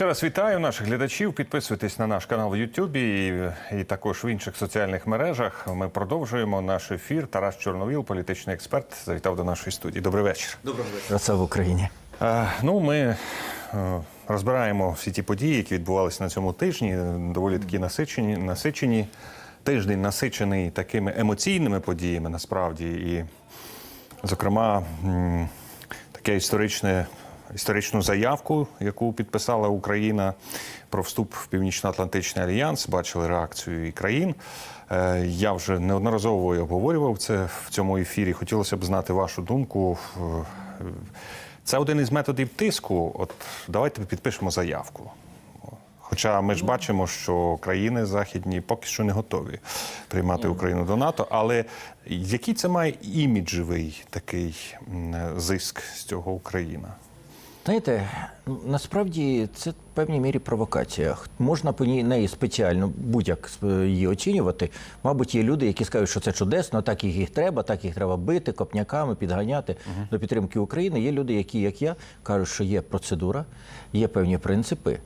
Ще раз вітаю наших глядачів. Підписуйтесь на наш канал в Ютубі і, і також в інших соціальних мережах. Ми продовжуємо наш ефір. Тарас Чорновіл, політичний експерт, завітав до нашої студії. Добрий вечір. Доброго вечора. Це в Україні. Е, ну, ми е, розбираємо всі ті події, які відбувалися на цьому тижні. Доволі такі насичені. насичені. Тиждень насичений такими емоційними подіями, насправді, і, зокрема, таке історичне. Історичну заявку, яку підписала Україна про вступ в Північно-Атлантичний альянс, бачили реакцію і країн. Е, Я вже неодноразово обговорював це в цьому ефірі. Хотілося б знати вашу думку. Е, Це один із методів тиску. От давайте підпишемо заявку. Хоча ми ж бачимо, що країни західні поки що не готові приймати Україну до НАТО. Але який це має іміджевий такий зиск з цього Україна? Знаєте, насправді це в певній мірі провокація. Можна по ній неї спеціально будь-як її оцінювати. Мабуть, є люди, які скажуть, що це чудесно, так їх їх треба, так їх треба бити, копняками, підганяти до підтримки України. Є люди, які, як я, кажуть, що є процедура, є певні принципи.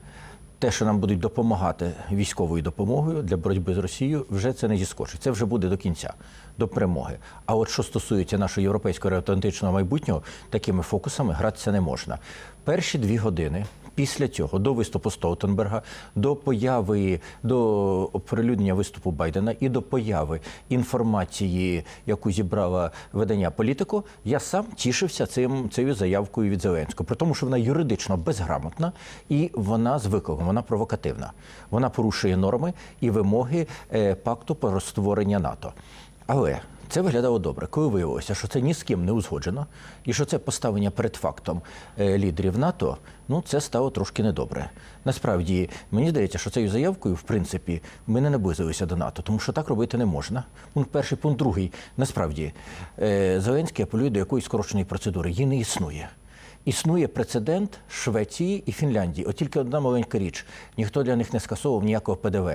Те, що нам будуть допомагати військовою допомогою для боротьби з Росією, вже це не зіскочить. Це вже буде до кінця, до перемоги. А от що стосується нашого європейського атлантичного майбутнього, такими фокусами гратися не можна. Перші дві години після цього, до виступу Столтенберга, до появи, до оприлюднення виступу Байдена і до появи інформації, яку зібрала видання політико, я сам тішився цим цією заявкою від Зеленського, при тому, що вона юридично безграмотна і вона з викликом, вона провокативна. Вона порушує норми і вимоги е, пакту про створення НАТО. Але це виглядало добре, коли виявилося, що це ні з ким не узгоджено, і що це поставлення перед фактом е, лідерів НАТО. Ну це стало трошки недобре. Насправді мені здається, що цією заявкою, в принципі, ми не наблизилися до НАТО, тому що так робити не можна. Пункт перший, пункт другий. Насправді е, Зеленський апелює до якоїсь скороченої процедури. Її не існує. Існує прецедент Швеції і Фінляндії. От тільки одна маленька річ: ніхто для них не скасовував ніякого ПДВ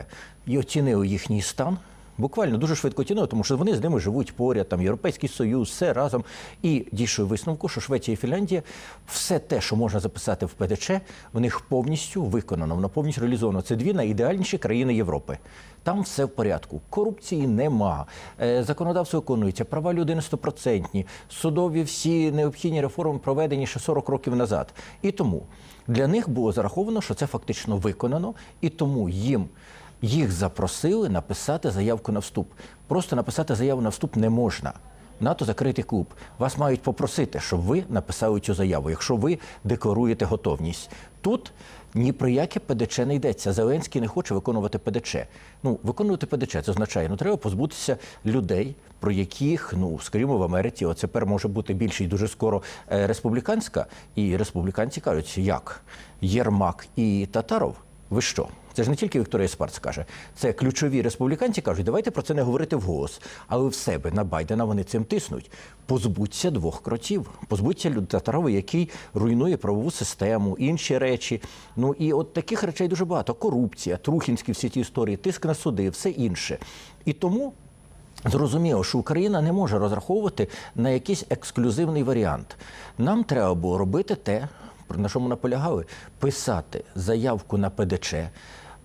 і оцінили їхній стан. Буквально дуже швидко оцінили, тому що вони з ними живуть поряд, там Європейський Союз, все разом. І дійшли висновку, що Швеція і Фінляндія все те, що можна записати в ПДЧ, в них повністю виконано, воно повністю реалізовано. Це дві найідеальніші країни Європи. Там все в порядку. Корупції нема. Е, Законодавство виконується, права людини стопроцентні, судові всі необхідні реформи проведені ще 40 років назад. І тому для них було зараховано, що це фактично виконано, і тому їм. Їх запросили написати заявку на вступ. Просто написати заяву на вступ не можна. НАТО закритий клуб. Вас мають попросити, щоб ви написали цю заяву, якщо ви декларуєте готовність. Тут ні про яке ПДЧ не йдеться. Зеленський не хоче виконувати ПДЧ. Ну, виконувати ПДЧ це означає, ну треба позбутися людей, про яких, ну скажімо, в Америці от тепер може бути більше і дуже скоро е, республіканська. І республіканці кажуть, як Єрмак і Татаров. Ви що? Це ж не тільки Вікторія Спарц каже, це ключові республіканці кажуть, давайте про це не говорити вголос. Але в себе на Байдена вони цим тиснуть. Позбудься двох кротів, позбудься Татарова, який руйнує правову систему, інші речі. Ну і от таких речей дуже багато: корупція, трухінські всі ті історії, тиск на суди, все інше. І тому Зрозуміло, що Україна не може розраховувати на якийсь ексклюзивний варіант. Нам треба було робити те, на що ми наполягали, писати заявку на ПДЧ.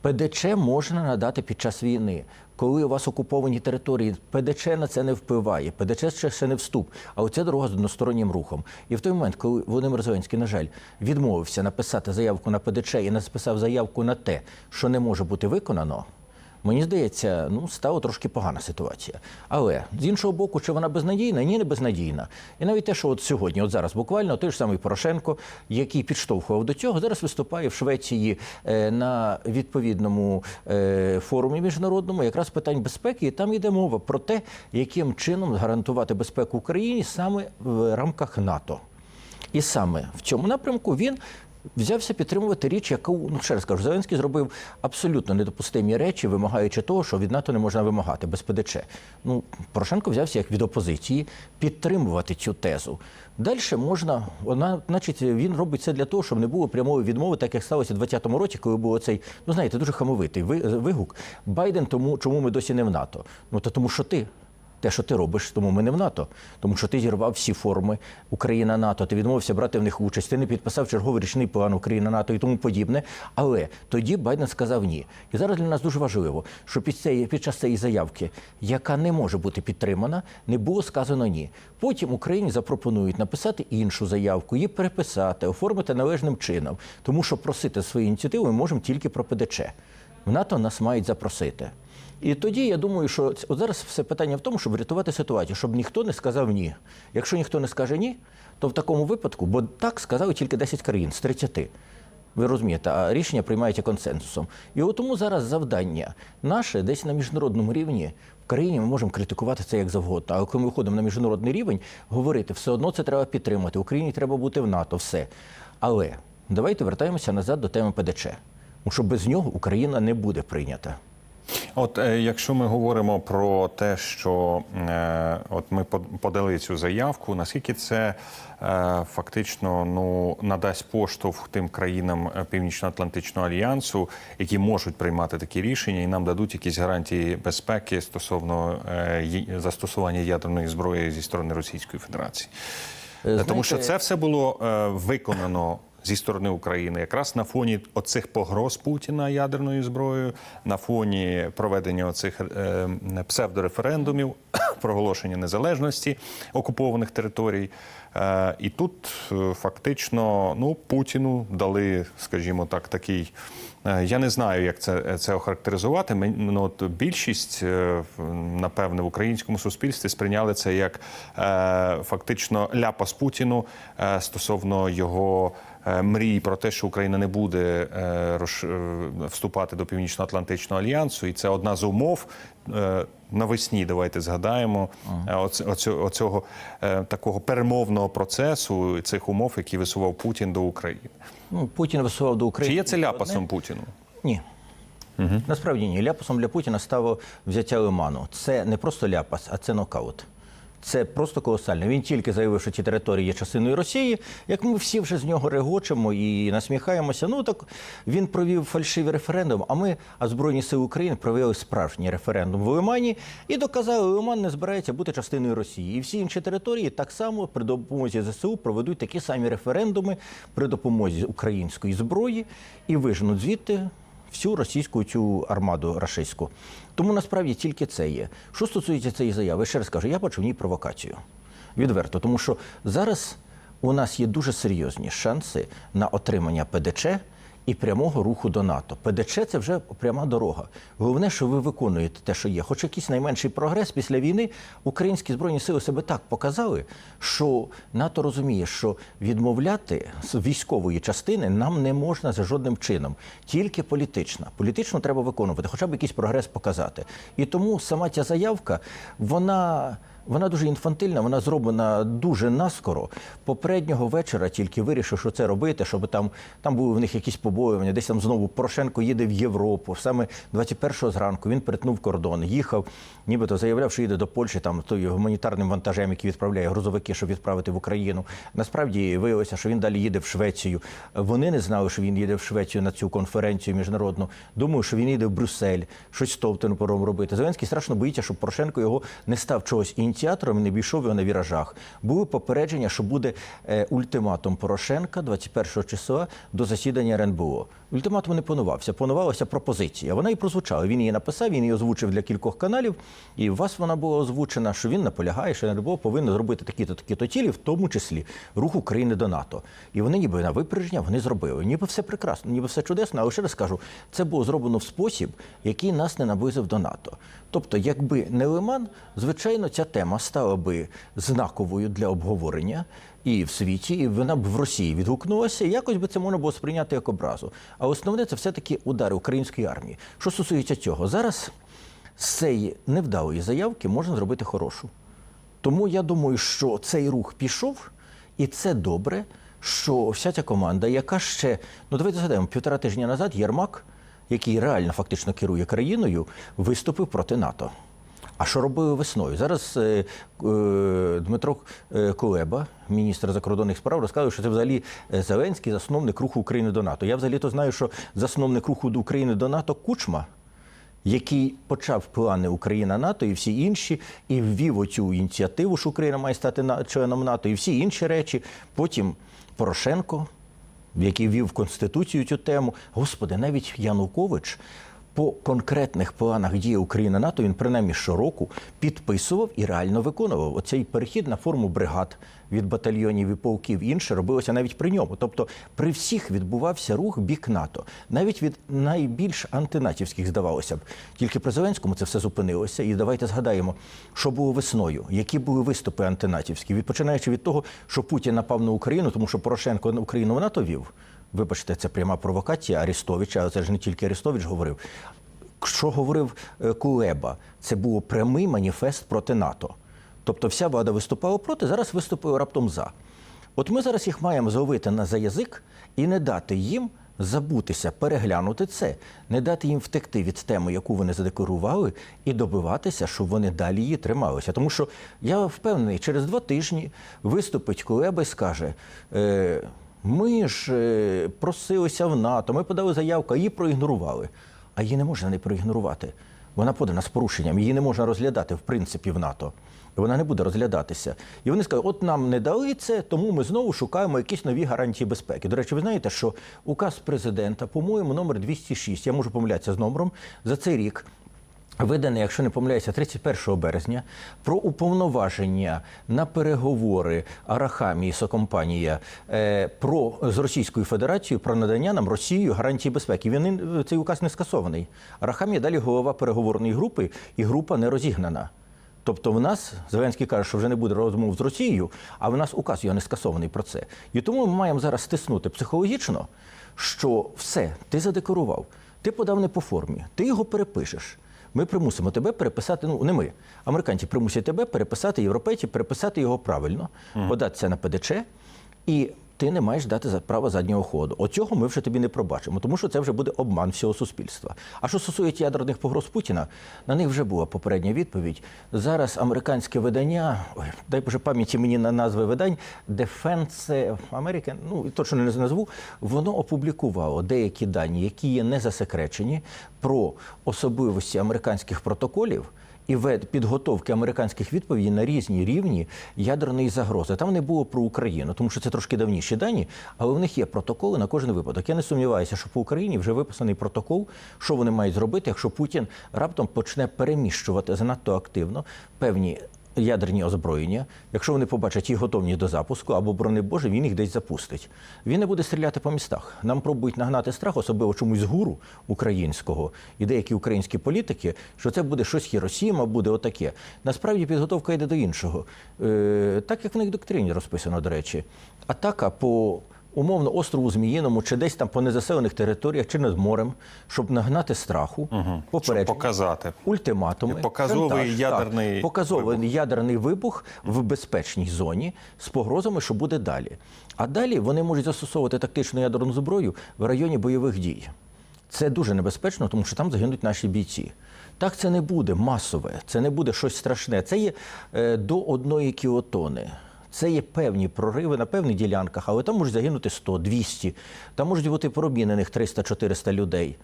ПДЧ можна надати під час війни. Коли у вас окуповані території, ПДЧ на це не впливає. ПДЧ ще, не вступ. А оця дорога з одностороннім рухом. І в той момент, коли Володимир Зеленський, на жаль, відмовився написати заявку на ПДЧ і написав заявку на те, що не може бути виконано. Мені здається, ну стала трошки погана ситуація. Але з іншого боку, чи вона безнадійна? Ні, не безнадійна. І навіть те, що от сьогодні, от зараз буквально той ж самий Порошенко, який підштовхував до цього, зараз виступає в Швеції е, на відповідному е, форумі міжнародному, якраз питань безпеки, і там йде мова про те, яким чином гарантувати безпеку Україні саме в рамках НАТО. І саме в цьому напрямку він взявся підтримувати річ, яку ну ще раз кажу, Зеленський зробив абсолютно недопустимі речі, вимагаючи того, що від НАТО не можна вимагати без ПДЧ. Ну Порошенко взявся як від опозиції підтримувати цю тезу. Далі можна, вона, значить, він робить це для того, щоб не було прямої відмови, так як сталося у 2020 році, коли був цей, ну знаєте, дуже хамовитий вигук. Байден тому, чому ми досі не в НАТО? Ну то тому, що ти. Те, що ти робиш, тому ми не в НАТО. Тому що ти зірвав всі форми Україна НАТО, ти відмовився брати в них участь, ти не підписав черговий річний план Україна НАТО і тому подібне. Але тоді Байден сказав ні. І зараз для нас дуже важливо, що під, цієї, під час цієї заявки, яка не може бути підтримана, не було сказано ні. Потім Україні запропонують написати іншу заявку, її переписати, оформити належним чином, тому що просити свою ініціативу ми можемо тільки про ПДЧ. В НАТО нас мають запросити. І тоді я думаю, що от зараз все питання в тому, щоб врятувати ситуацію, щоб ніхто не сказав ні. Якщо ніхто не скаже ні, то в такому випадку, бо так сказали тільки 10 країн з 30. Ви розумієте, а рішення приймаються консенсусом. І от тому зараз завдання наше десь на міжнародному рівні в країні ми можемо критикувати це як завгодно. Але коли ми виходимо на міжнародний рівень, говорити, все одно це треба підтримати. Україні треба бути в НАТО, все. Але давайте вертаємося назад до теми ПДЧ. Тому що без нього Україна не буде прийнята. От е, якщо ми говоримо про те, що е, от ми под- подали цю заявку, наскільки це е, фактично ну надасть поштовх тим країнам е, Північно-Атлантичного альянсу, які можуть приймати такі рішення, і нам дадуть якісь гарантії безпеки стосовно е, застосування ядерної зброї зі сторони Російської Федерації? Е, Тому що це все було е, виконано зі сторони України, якраз на фоні оцих погроз Путіна ядерною зброєю, на фоні проведення оцих е, псевдореферендумів, проголошення незалежності окупованих територій. Е, і тут е, фактично ну, Путіну дали, скажімо так, такий. Я не знаю, як це, це охарактеризувати. Ну, от більшість, напевне, в українському суспільстві сприйняли це як фактично ляпас Путіну стосовно його мрій про те, що Україна не буде е, е, вступати до Північно-Атлантичного альянсу, і це одна з умов. е, Навесні давайте згадаємо е, оц- оцього е, такого перемовного процесу цих умов, які висував Путін до України. Ну, Путін висував до України. Чи є це ляпасом Путіну? Ні. Насправді ні. Ляпасом для Путіна стало взяття Лиману. Це не просто ляпас, а це нокаут. Це просто колосально. Він тільки заявив, що ті території є частиною Росії. Як ми всі вже з нього регочемо і насміхаємося. Ну так він провів фальшивий референдум. А ми, а Збройні сили України, провели справжній референдум в Лимані і доказали, що Лиман не збирається бути частиною Росії. І всі інші території так само при допомозі ЗСУ проведуть такі самі референдуми при допомозі української зброї і виженуть звідти всю російську цю армаду рашистську. Тому насправді тільки це є. Що стосується цієї заяви, ще раз кажу, я бачу в ній провокацію. Відверто, тому що зараз у нас є дуже серйозні шанси на отримання ПДЧ і прямого руху до НАТО. ПДЧ це вже пряма дорога. Головне, що ви виконуєте те, що є. Хоч якийсь найменший прогрес після війни українські збройні сили себе так показали, що НАТО розуміє, що відмовляти з військової частини нам не можна за жодним чином, тільки політична. Політично треба виконувати, хоча б якийсь прогрес показати. І тому сама ця заявка, вона. Вона дуже інфантильна, вона зроблена дуже наскоро. Попереднього вечора тільки вирішив, що це робити, щоб там, там були в них якісь побоювання. Десь там знову Порошенко їде в Європу. Саме 21-го зранку він перетнув кордон, їхав, нібито заявляв, що їде до Польщі там тою гуманітарним вантажем, який відправляє грузовики, щоб відправити в Україну. Насправді виявилося, що він далі їде в Швецію. Вони не знали, що він їде в Швецію на цю конференцію міжнародну. Думаю, що він їде в Брюссель, щось з Товтонопором робити. Зеленський страшно боїться, щоб Порошенко його не став чогось ініціатором і не бійшов його на віражах. Були попередження, що буде е, ультиматум Порошенка 21 числа до засідання РНБО. Ультиматум не планувався, планувалася пропозиція. Вона і прозвучала. Він її написав, він її озвучив для кількох каналів, і у вас вона була озвучена, що він наполягає, що РНБО повинно зробити такі-то такі-то цілі, в тому числі рух України до НАТО. І вони ніби на випередження вони зробили. Ніби все прекрасно, ніби все чудесно, але ще раз кажу, це було зроблено в спосіб, який нас не наблизив до НАТО. Тобто, якби не Лиман, звичайно, ця тема стала би знаковою для обговорення і в світі, і вона б в Росії відгукнулася, і якось би це можна було сприйняти як образу. А основне це все-таки удари української армії. Що стосується цього, зараз з цієї невдалої заявки можна зробити хорошу. Тому я думаю, що цей рух пішов, і це добре, що вся ця команда, яка ще, ну давайте згадаємо, півтора тижня назад Єрмак, який реально фактично керує країною, виступив проти НАТО. А що робили весною? Зараз е, е, Дмитро е, Кулеба, міністр закордонних справ, розказує, що це взагалі е, Зеленський засновник руху України до НАТО. Я взагалі то знаю, що засновник руху до України до НАТО Кучма. який почав плани Україна НАТО і всі інші, і ввів оцю ініціативу, що Україна має стати членом НАТО, і всі інші речі. Потім Порошенко, який ввів в Конституцію цю тему. Господи, навіть Янукович по конкретних планах дії України НАТО він принаймні щороку підписував і реально виконував. Оцей перехід на форму бригад від батальйонів і полків інше робилося навіть при ньому. Тобто при всіх відбувався рух бік НАТО, навіть від найбільш антинатівських, здавалося б. Тільки при Зеленському це все зупинилося. І давайте згадаємо, що було весною, які були виступи антинатівські, від починаючи від того, що Путін напав на Україну, тому що Порошенко Україну в НАТО вів. Вибачте, це пряма провокація Арестовича, але це ж не тільки Арестович говорив. Що говорив е, Кулеба? Це був прямий маніфест проти НАТО. Тобто вся влада виступала проти, зараз виступила раптом за. От ми зараз їх маємо зловити на за язик і не дати їм забутися, переглянути це, не дати їм втекти від теми, яку вони задекларували, і добиватися, щоб вони далі її трималися. Тому що я впевнений, через два тижні виступить Кулеба і скаже. Е, ми ж е, просилися в НАТО, ми подали заявку, а її проігнорували. А її не можна не проігнорувати. Вона подана з порушенням, її не можна розглядати в принципі в НАТО. Вона не буде розглядатися. І вони скажуть, от нам не дали це, тому ми знову шукаємо якісь нові гарантії безпеки. До речі, ви знаєте, що указ президента, по-моєму, номер 206, я можу помилятися з номером, за цей рік виданий, якщо не помиляюся, 31 березня про уповноваження на переговори Арахамі Сокомпанія е, про з Російською Федерацією про надання нам Росією гарантії безпеки. Він цей указ не скасований. Арахамія далі голова переговорної групи, і група не розігнана. Тобто в нас Зеленський каже, що вже не буде розмов з Росією, а в нас указ його не скасований про це. І тому ми маємо зараз стиснути психологічно, що все, ти задекларував, ти подав не по формі, ти його перепишеш. Ми примусимо тебе переписати. Ну не ми, американці примусять тебе переписати європейці, переписати його правильно, податися на ПДЧ, і ти не маєш дати за право заднього ходу. Оцього ми вже тобі не пробачимо, тому що це вже буде обман всього суспільства. А що стосується ядерних погроз Путіна, на них вже була попередня відповідь. Зараз американське видання, ой, дай Боже пам'яті мені на назви видань, Defense American, ну точно не назву, воно опублікувало деякі дані, які є не засекречені, про особливості американських протоколів. І вед підготовки американських відповідей на різні рівні ядерної загрози. Там не було про Україну, тому що це трошки давніші дані, але в них є протоколи на кожен випадок. Я не сумніваюся, що по Україні вже виписаний протокол, що вони мають зробити, якщо Путін раптом почне переміщувати занадто активно певні. Ядерні озброєння, якщо вони побачать їх готовні до запуску, або борони Боже, він їх десь запустить. Він не буде стріляти по містах. Нам пробують нагнати страх, особливо чомусь гуру українського і деякі українські політики, що це буде щось Хіросіма, буде отаке. Насправді підготовка йде до іншого. Е, так як в них доктрині розписано, до речі, атака по умовно острову Зміїному чи десь там по незаселених територіях чи над морем, щоб нагнати страху, Щоб попередження показати. ультиматуми, Показовий шантаж, ядерний так, показовий ядерний вибух в безпечній зоні з погрозами, що буде далі. А далі вони можуть застосовувати тактичну ядерну зброю в районі бойових дій. Це дуже небезпечно, тому що там загинуть наші бійці. Так це не буде масове, це не буде щось страшне. Це є е, до одної кілотони. Це є певні прориви на певних ділянках, але там можуть загинути 100, 200, там можуть бути промінених 300-400 людей.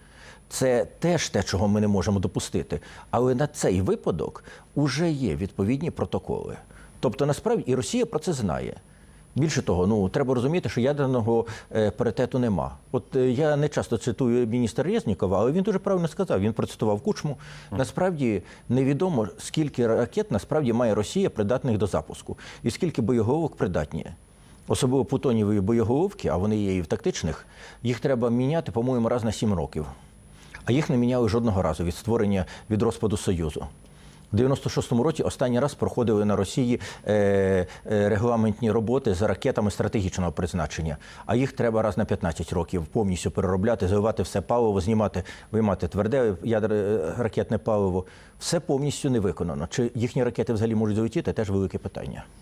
Це теж те, чого ми не можемо допустити. Але на цей випадок вже є відповідні протоколи. Тобто, насправді і Росія про це знає. Більше того, ну треба розуміти, що ядерного е, паритету нема. От е, я не часто цитую міністра Резнікова, але він дуже правильно сказав. Він процитував кучму. Насправді невідомо скільки ракет насправді має Росія придатних до запуску, і скільки боєголовок придатні. Особливо плутонієві боєголовки, а вони є і в тактичних, їх треба міняти, по-моєму, раз на сім років. А їх не міняли жодного разу від створення від розпаду Союзу. У 96-му році останній раз проходили на Росії е, е, регламентні роботи з ракетами стратегічного призначення. А їх треба раз на 15 років повністю переробляти, заливати все паливо, знімати, виймати тверде ядер, е, ракетне паливо. Все повністю не виконано. Чи їхні ракети взагалі можуть залетіти, теж велике питання.